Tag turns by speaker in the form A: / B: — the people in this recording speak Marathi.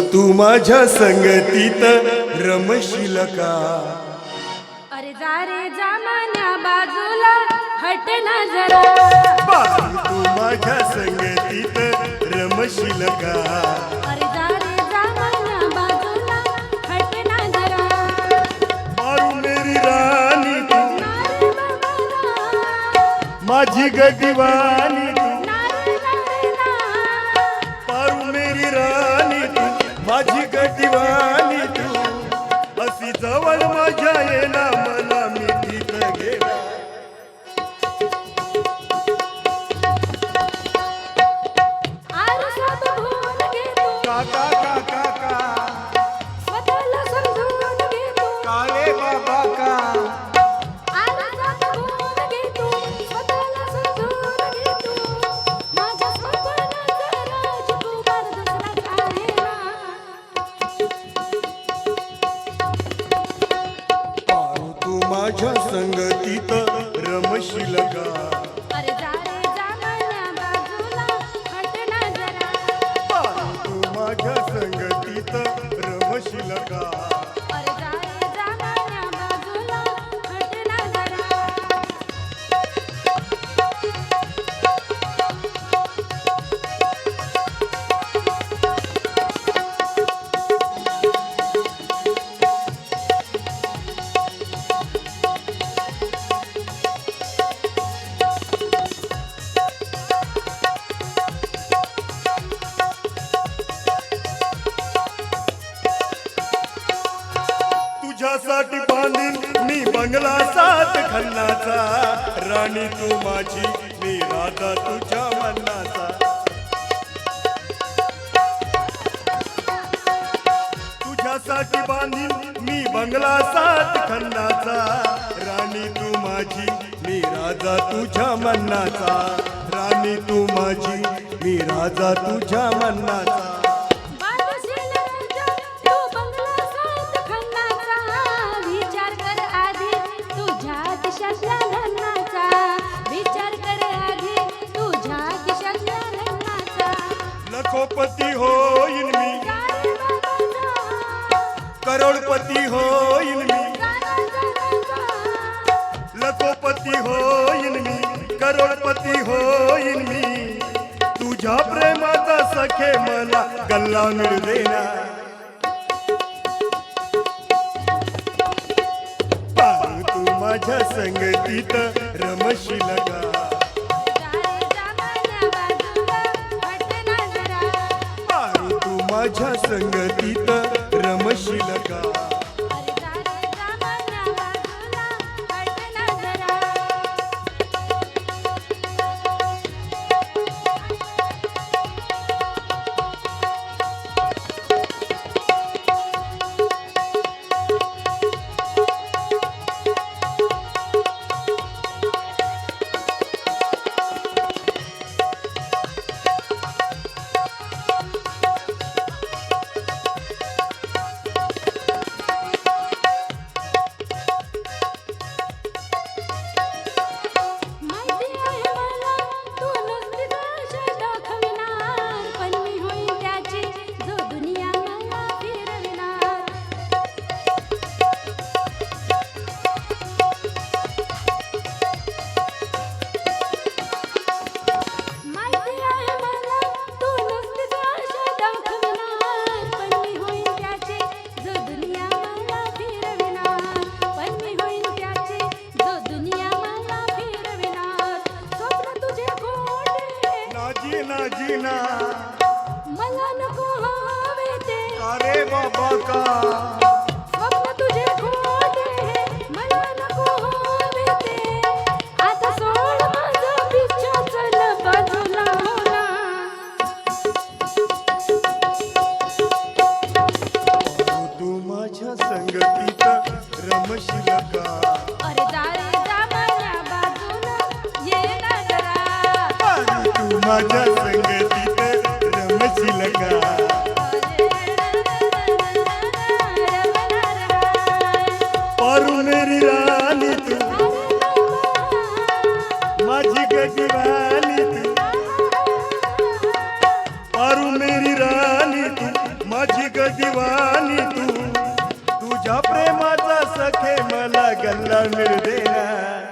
A: तू माझ्या संगतीत रमशील का?
B: अरे जा रे जामान्या बाजूला हट ना जरा.
A: तू माझ्या संगतीत रमशील का?
B: अरे जा रे जामान्या बाजूला हट ना जरा.
A: मारू मेरी राणी तू. माझी गदिवानी दिवाणी तू. अशी जवळ माझ्या
B: येणार माझ्या
A: संगतीत रमशील का तुझ्यासाठी बांधील मी बंगला सात खन्नाचा. राणी तू माझी मी राधा तुझ्या मनाचा. तुझ्यासाठी बांधील मी बंगला सात खन्नाचा. राणी तू माझी मी राजा तुझ्या मनाचा. राणी तू माझी मी राजा तुझ्या मनाचा. लाखोपती होईन मी. करोडपती होईन मी. लखोपती होईन मी. करोडपती होईन मी. तुझ्या प्रेमाचा सखे मला गल्ला मिळ देना तू माझ्या संगतीत रमशील का? माझ्या संगतीत रमशील का?
B: नको हवे ते.
A: अरे बाबा का?
B: स्वप्न तुझे खोटे मला नको हवे ते. आता सोड माझा पिच्छा चल बाजूला. हो ना
A: तू माझ्या संगतीत रमशील का?
B: अरे जा रे जा माझ्या बाजूला. ये ना जरा.
A: तू माझ्या ছেড়বে না